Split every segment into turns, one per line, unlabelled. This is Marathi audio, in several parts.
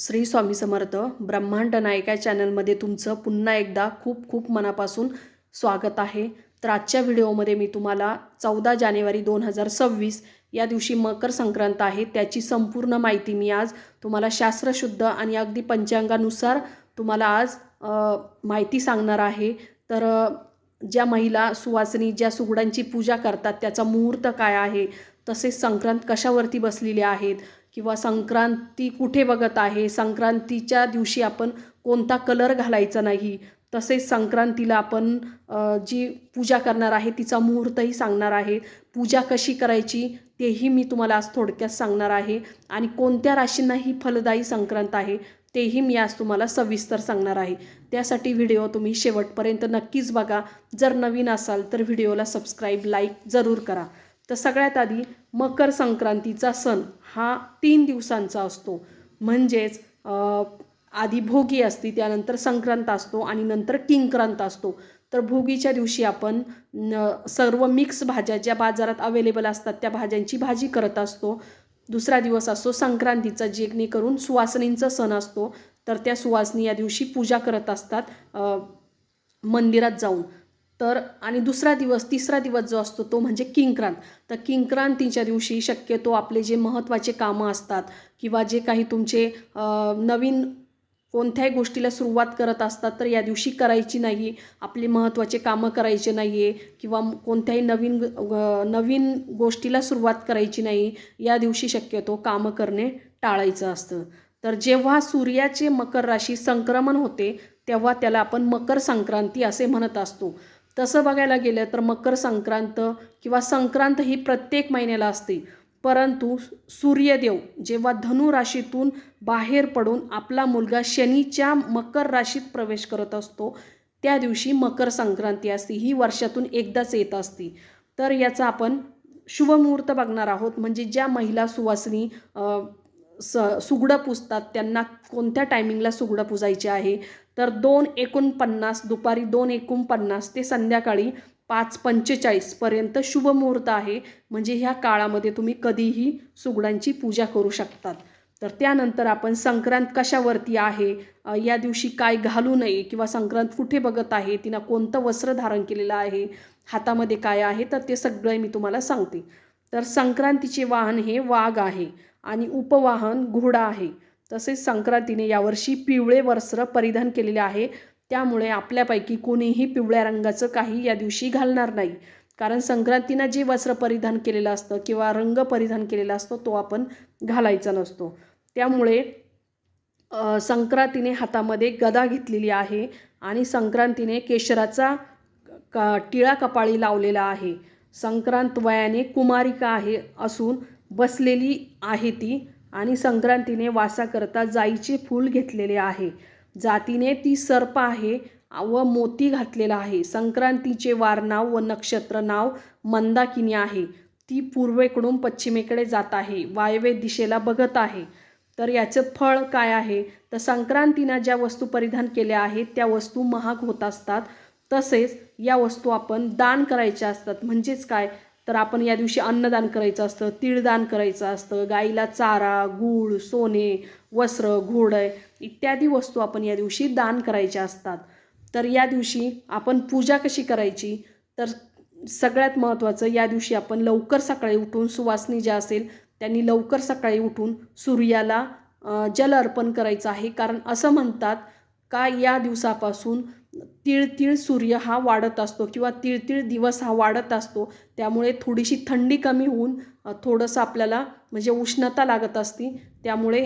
श्री स्वामी समर्थ ब्रह्मांड नायिका चॅनलमध्ये तुमचं पुन्हा एकदा खूप खूप मनापासून स्वागत आहे. तर आजच्या व्हिडिओमध्ये मी तुम्हाला चौदा जानेवारी दोन हजार सव्वीस या दिवशी मकर संक्रांत आहे. त्याची संपूर्ण माहिती मी आज तुम्हाला शास्त्रशुद्ध आणि अगदी पंचांगानुसार तुम्हाला आज माहिती सांगणार आहे. तर ज्या महिला सुवासिनी ज्या सुगडांची पूजा करतात त्याचा मुहूर्त काय आहे? तसेच संक्रांत कशावरती बसलेली आहेत? किंवा संक्रांती कुठे बघत आहे? संक्रांतीच्या दिवशी आपण कोणता कलर घालायचा नाही? तसेच संक्रांतीला आपण जी पूजा करणार आहे तिचा मुहूर्तही सांगणार आहे. पूजा कशी करायची तेही मी तुम्हाला आज थोडक्यात सांगणार आहे. आणि कोणत्या राशींना ही फलदायी संक्रांत आहे तेही मी आज तुम्हाला सविस्तर सांगणार आहे. त्यासाठी व्हिडिओ तुम्ही शेवटपर्यंत नक्कीच बघा. जर नवीन असाल तर व्हिडिओला सबस्क्राईब लाईक जरूर करा. तर सगळ्यात आधी मकर संक्रांतीचा सण हा तीन दिवसांचा असतो. म्हणजेच आधी भोगी असते त्यानंतर संक्रांत असतो आणि नंतर किंक्रांत असतो. तर भोगीच्या दिवशी आपण न, सर्व मिक्स भाज्या ज्या बाजारात अवेलेबल असतात त्या भाज्यांची भाजी करत असतो. दुसरा दिवस असतो संक्रांतीचा जेणेकरून सुवासनींचा सण असतो. तर त्या सुवासनी या दिवशी पूजा करत असतात मंदिरात जाऊन. तर आणि दुसरा दिवस तिसरा दिवस जो असतो तो म्हणजे किंक्रांत. तर किंक्रांतीच्या दिवशी शक्यतो आपले जे महत्त्वाचे कामं असतात किंवा जे काही तुमचे नवीन कोणत्याही गोष्टीला सुरुवात करत असतात तर या दिवशी करायची नाही. आपले महत्त्वाचे कामं करायचे नाही आहे किंवा कोणत्याही नवीन नवीन गोष्टीला सुरुवात करायची नाही या दिवशी शक्यतो कामं करणे टाळायचं असतं. तर जेव्हा सूर्याचे मकर राशी संक्रमण होते तेव्हा त्याला आपण मकर संक्रांती असे म्हणत असतो. तसं बघायला गेलं तर मकर संक्रांत किंवा संक्रांत ही प्रत्येक महिन्याला असते. परंतु सूर्यदेव जेव्हा धनु राशीतून बाहेर पडून आपला मुलगा शनीच्या मकर राशीत प्रवेश करत असतो त्या दिवशी मकर संक्रांती असते. ही वर्षातून एकदाच येत असते. तर याचा आपण शुभमुहूर्त बघणार आहोत. म्हणजे ज्या महिला सुवासिनी स सुगडं पुजतात त्यांना कोणत्या टायमिंगला सुगडं पुजायचे आहे? तर दोन एकोणपन्नास दुपारी दोन एकोणपन्नास ते संध्याकाळी पाच पंचेचाळीसपर्यंत शुभ मुहूर्त आहे. म्हणजे ह्या काळामध्ये तुम्ही कधीही सुगडांची पूजा करू शकतात. तर त्यानंतर आपण संक्रांत कशावरती आहे? या दिवशी काय घालू नये किंवा संक्रांत कुठे बघत आहे? तिनं कोणतं वस्त्र धारण केलेलं आहे? हातामध्ये काय आहे? तर ते सगळं मी तुम्हाला सांगते. तर संक्रांतीचे वाहन हे वाघ आहे. आणि उपवाहन घोडा आहे. तसेच संक्रांतीने यावर्षी पिवळे वस्त्र परिधान केलेले आहे. त्यामुळे आपल्यापैकी कोणीही पिवळ्या रंगाचं काही या दिवशी घालणार नाही. कारण संक्रांतीनं जे वस्त्र परिधान केलेलं असतं किंवा रंग परिधान केलेला असतो तो आपण घालायचा नसतो. त्यामुळे संक्रांतीने हातामध्ये गदा घेतलेली आहे आणि संक्रांतीने केशराचा का टिळा कपाळी लावलेला आहे. संक्रांत वयाने कुमारिका आहे असून बसलेली आहे ती आणि संक्रांतीने वासाकरता जाईचे फूल घेतलेले आहे. जातीने ती सर्प आहे व मोती घातलेला आहे. संक्रांतीचे वार नाव व नक्षत्र नाव मंदाकिनी आहे. ती पूर्वेकडून पश्चिमेकडे जात आहे. वायव्य दिशेला बघत आहे. तर याचं फळ काय आहे? तर संक्रांतीनं ज्या वस्तू परिधान केल्या आहेत त्या वस्तू महाग होत असतात. तसेच या वस्तू आपण दान करायच्या असतात. म्हणजेच काय? तर आपण या दिवशी अन्नदान करायचं असतं तिळदान करायचं असतं गाईला चारा गूळ सोने वस्त्र घोडं इत्यादी वस्तू आपण या दिवशी दान करायच्या असतात. तर या दिवशी आपण पूजा कशी करायची? तर सगळ्यात महत्त्वाचं या दिवशी आपण लवकर सकाळी उठून सुवासनी ज्या असेल त्यांनी लवकर सकाळी उठून सूर्याला जल अर्पण करायचं आहे. कारण असं म्हणतात का या दिवसापासून तिळतिळ सूर्य हा वाढत असतो किंवा तिळतिळ दिवस हा वाढत असतो त्यामुळे थोडीशी थंडी कमी होऊन थोडंसं आपल्याला म्हणजे उष्णता लागत असती त्यामुळे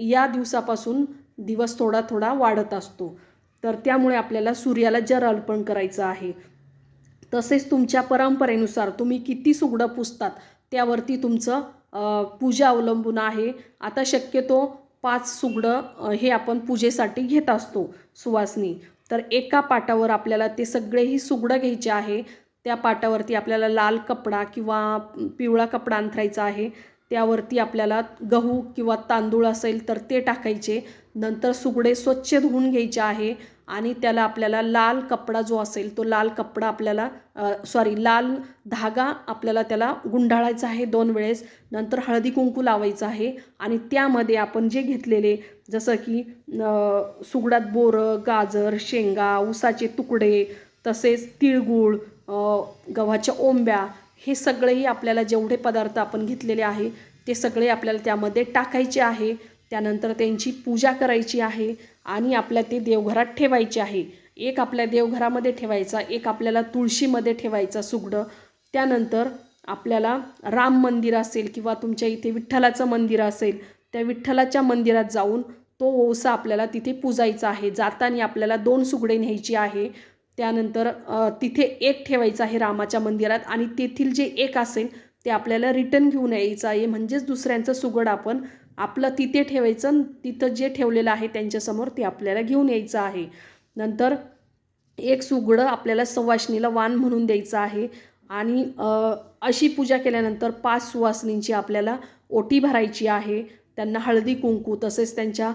या दिवसापासून दिवस थोडा थोडा वाढत असतो. तर त्यामुळे आपल्याला सूर्याला जर अर्पण करायचं आहे तसेच तुमच्या परंपरेनुसार तुम्ही किती सुगडं पुजतात त्यावरती तुमचं पूजा अवलंबून आहे. आता शक्यतो पाच सुगडं हे आपण पूजेसाठी घेत असतो सुवासनी. तर एका पाटावर आपल्याला ते सगळेही सुगडं घ्यायचे आहे. त्या पाटावरती आपल्याला लाल कपडा किंवा पिवळा कपडा अंथरायचा आहे. त्यावरती आपल्याला गहू किंवा तांदूळ असेल तर ते टाकायचे. नंतर सुगडे स्वच्छ धुवून घ्यायचे आहे. आणि त्याला आपल्याला लाल कपडा जो असेल तो लाल कपडा आपल्याला सॉरी लाल धागा आपल्याला त्याला गुंडाळायचा आहे दोन वेळेस. नंतर हळदी कुंकू लावायचं आहे आणि त्यामध्ये आपण जे घेतलेले जसं की सुगडात बोरं गाजर शेंगा ऊसाचे तुकडे तसेच तिळगुळ गव्हाच्या ओंब्या हे सगळेही आपल्याला जेवढे पदार्थ आपण घेतलेले आहे ते सगळे आपल्याला त्यामध्ये टाकायचे आहे. त्यानंतर त्यांची पूजा करायची आहे आणि आपल्या ते देवघरात ठेवायची आहे. एक आपल्या देवघरामध्ये ठेवायचा एक आपल्याला तुळशीमध्ये ठेवायचा सुगडं. त्यानंतर आपल्याला राम मंदिर असेल किंवा तुमच्या इथे विठ्ठलाचं मंदिर असेल त्या विठ्ठलाच्या मंदिरात जाऊन तो ओसा आपल्याला तिथे पूजायचा आहे. जाताना आपल्याला दोन सुगडे न्यायची आहे. त्यानंतर तिथे एक ठेवायचं आहे रामाच्या मंदिरात आणि तेथील जे एक असेल ते आपल्याला रिटर्न घेऊन यायचं आहे. म्हणजेच दुसऱ्यांचं सुगड आपण आपलं तिथे ठेवायचं आणि तिथं जे ठेवलेलं आहे त्यांच्यासमोर ते आपल्याला घेऊन यायचं आहे. नंतर एक सुगडं आपल्याला सवाशणीला वाण म्हणून द्यायचं आहे आणि अशी पूजा केल्यानंतर पाच सुवासिनींची आपल्याला ओटी भरायची आहे. त्यांना हळदी कुंकू तसेच त्यांच्या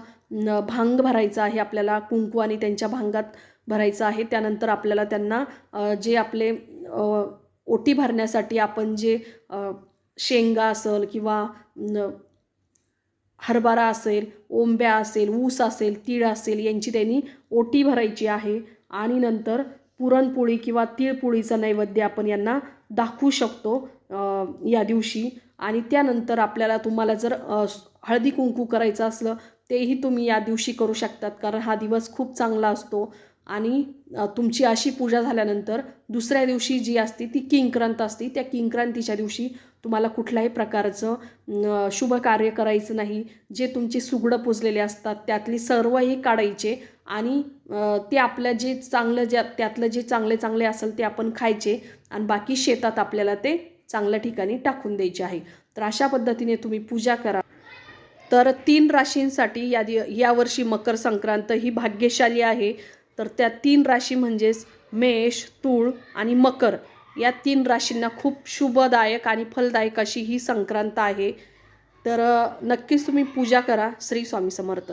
भांग भरायचा आहे. आपल्याला कुंकू आणि त्यांच्या भांगात भरायचं आहे. त्यानंतर आपल्याला त्यांना जे आपले ओटी भरण्यासाठी आपण जे शेंगा असेल किंवा हरभरा असेल ओंब्या असेल ऊस असेल तीळ असेल यांची त्यांनी ओटी भरायची आहे. आणि नंतर पुरणपोळी किंवा तिळपोळीचा नैवेद्य आपण यांना दाखवू शकतो या दिवशी. आणि त्यानंतर आपल्याला तुम्हाला जर हळदी कुंकू करायचं असलं तेही तुम्ही या दिवशी करू शकतात कारण हा दिवस खूप चांगला असतो. आणि तुमची अशी पूजा झाल्यानंतर दुसऱ्या दिवशी जी असते ती किंक्रांत असते. त्या किंक्रांतीच्या दिवशी तुम्हाला कुठल्याही प्रकारचं शुभ कार्य करायचं नाही. जे तुमचे सुगडं पुजलेले असतात त्यातली सर्वही काढायचे आणि ते आपलं जे चांगलं ज्या त्यातलं जे चांगले चांगले असेल ते आपण खायचे आणि बाकी शेतात आपल्याला ते चांगल्या ठिकाणी टाकून द्यायचे आहे. तर अशा पद्धतीने तुम्ही पूजा करा. तर तीन राशींसाठी या दि यावर्षी मकर संक्रांत ही भाग्यशाली आहे. तर त्या तीन राशी म्हणजेच मेष तूळ आणि मकर. या तीन राशींना खूप शुभदायक आणि फलदायक अशी ही संक्रांत आहे. तर नक्कीच तुम्ही पूजा करा श्री स्वामी समर्थ.